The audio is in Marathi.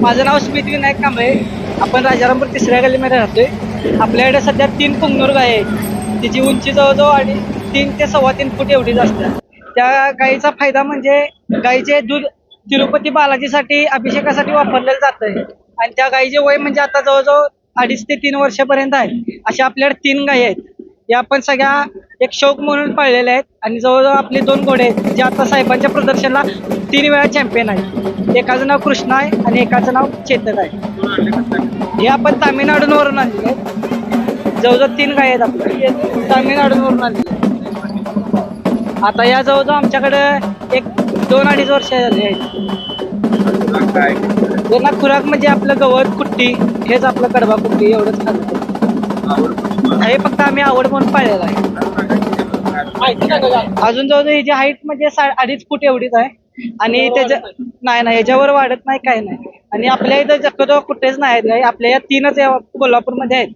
माझं नाव स्मित विनायक कांबळे. आपण राजारामपूर तिसऱ्या गल्लीमध्ये राहतोय. आपल्याकडे सध्या तीन पुंगनूर गाय आहेत. तिची उंची जवळजवळ आणि तीन ते सव्वा तीन फूट एवढीच असते. त्या गायीचा फायदा म्हणजे गायीचे दूध तिरुपती बालाजीसाठी अभिषेकासाठी वापरलेलं जातंय. आणि त्या गायीचे वय म्हणजे आता जवळजवळ अडीच ते तीन वर्षापर्यंत आहे. अशा आपल्याकडे तीन गायी आहेत. या आपण सगळ्या एक शौक म्हणून पाळलेल्या आहेत. आणि जवळजवळ आपले दोन घोडे आहेत जे आता साहेबांच्या प्रदर्शनाला तीन वेळा चॅम्पियन आहेत. एकाचं नाव कृष्णा आहे आणि एकाचं नाव चेतक आहे. हे आपण तामिळनाडूंवरून आणले आहेत. जवळजवळ तीन गाय आहेत आपल्या. तामिळनाडूंवरून आणले आता या जवळजवळ आमच्याकडे एक दोन अडीच वर्ष झाली आहेत. त्यांना खुराक म्हणजे आपलं गवत कुट्टी हेच आपलं कडबा कुट्टी एवढंच खाल्लं हे फक्त आम्ही आवड म्हणून पाळलेलं आहे. अजून जवळजवळ हिची हाईट म्हणजे अडीच फूट एवढीच आहे. आणि त्याच्या नाही. नाही याच्यावर वाढत नाही काही नाही. आणि आपल्या इथं शक्यतो कुठेच नाही आहेत. आपल्या या तीनच कोल्हापूरमध्ये आहेत.